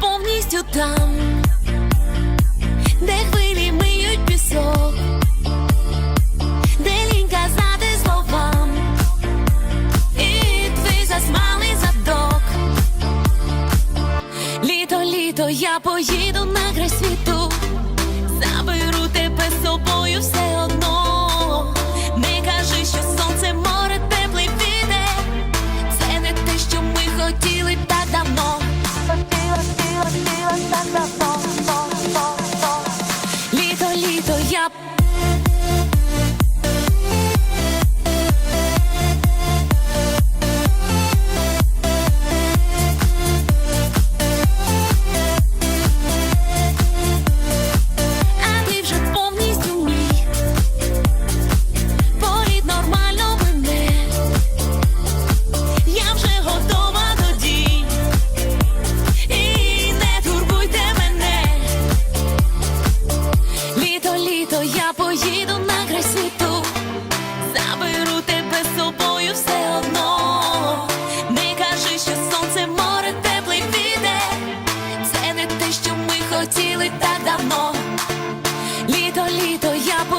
повністю там, де хвилі миють пісок, де лінь казати словам, і твій засмалий задок. Літо, літо, я поїду на край світу, заберу тебе з собою все одно.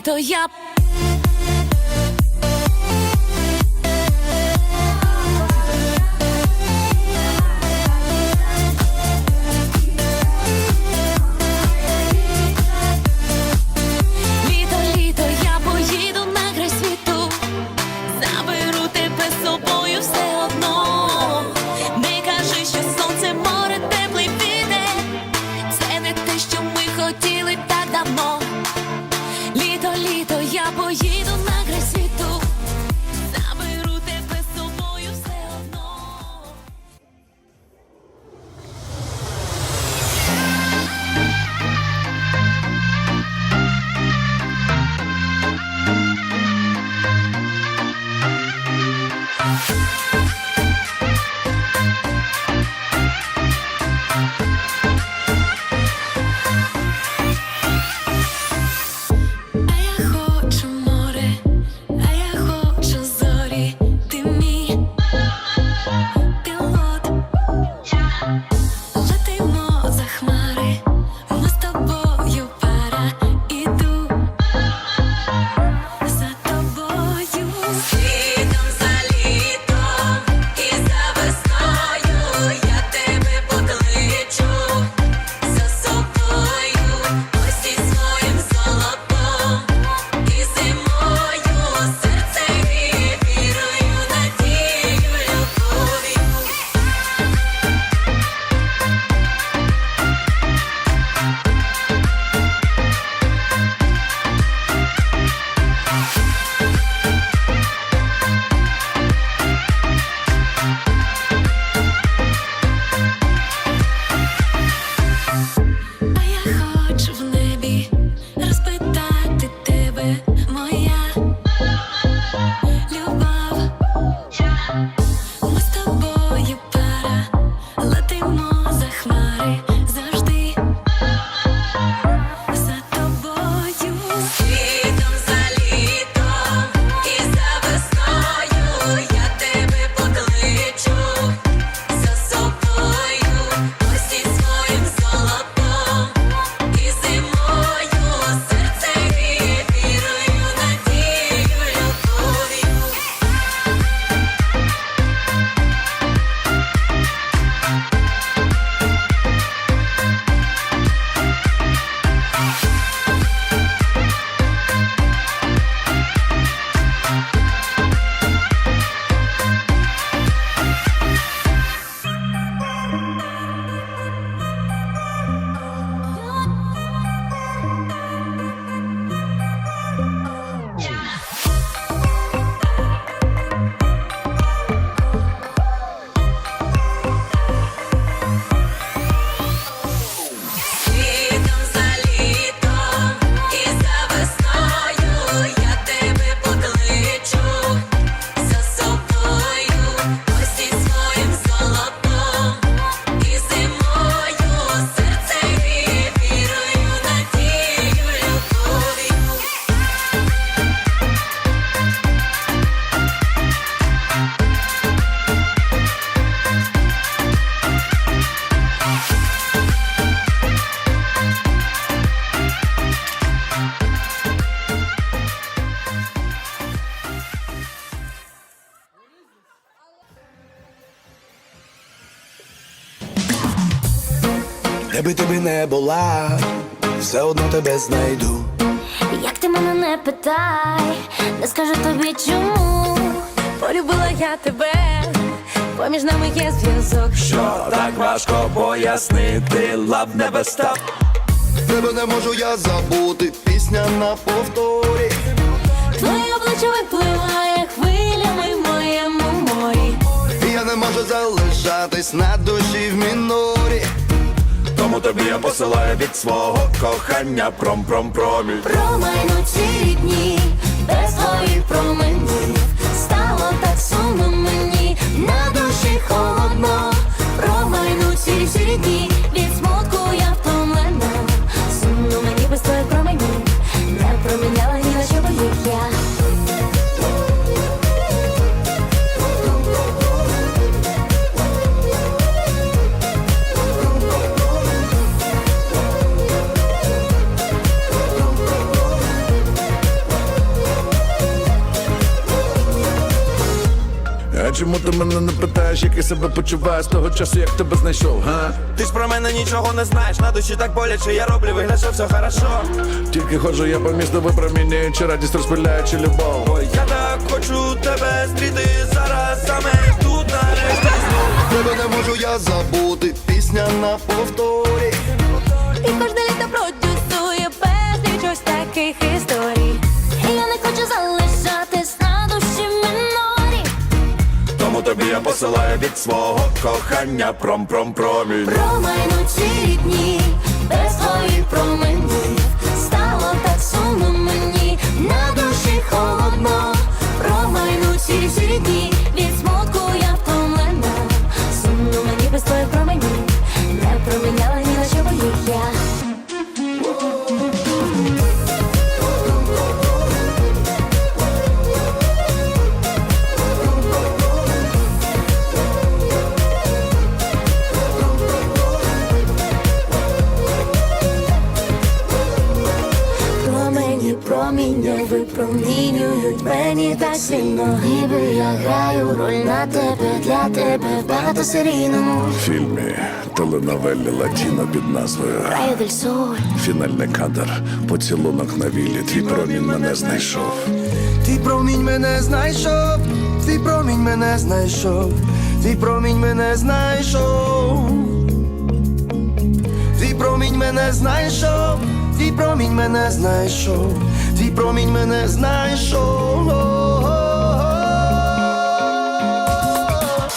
То я Де би ти би не була, все одно тебе знайду. Як ти мене не питай, не скажу тобі чому. Полюбила я тебе, поміж нами є зв'язок. Що так важко пояснити, лав не стop Тебе не можу я забути, пісня на повторі. Твоє обличчя випливає хвилями в моєму морі. І я не можу залишатись на душі в мінорі. Тому тобі я посилаю від свого кохання. Пром пром промі Промайну ці дні, без твоїх променів. Стало так сумно мені, на душі холодно. Промайну ці дні, чому ти мене не питаєш, як я себе почуваю з того часу, як тебе знайшов, га? Ти ж про мене нічого не знаєш, на душі так боляче, я роблю вигляд, що все хорошо. Тільки ходжу я по місту випромінюючи радість, розпиляючи любов Ой, я так хочу тебе зустріти зараз, саме тут нарешті знов. Тебе не можу я забути, пісня на повторі. І кожне літо продюсує я посилаю від свого кохання. Пром пром промінь. Промайнуть ці рідні, без твоїх променів. Стало так сумно мені, на душі холодно. Промайнуть ці всі випромінюють мені так сильно Ніби я граю роль на тебе, для тебе в багатосерійному. Фільмі теленовелі Ладіно під назвою. Дель соль Фінальний кадр, поцілунок на віллі, твій промінь мене знайшов. Твій промінь мене знайшов, твій промінь мене знайшов, твій промінь мене знайшов. Твій промінь мене знайшов, твій промінь мене знайшов, твій промінь мене знайшов.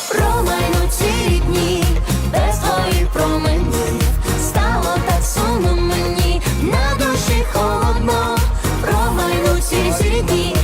Промайнуться дні, без твоїх променів стало так сумно мені, на душі холодно, Промайнуться дні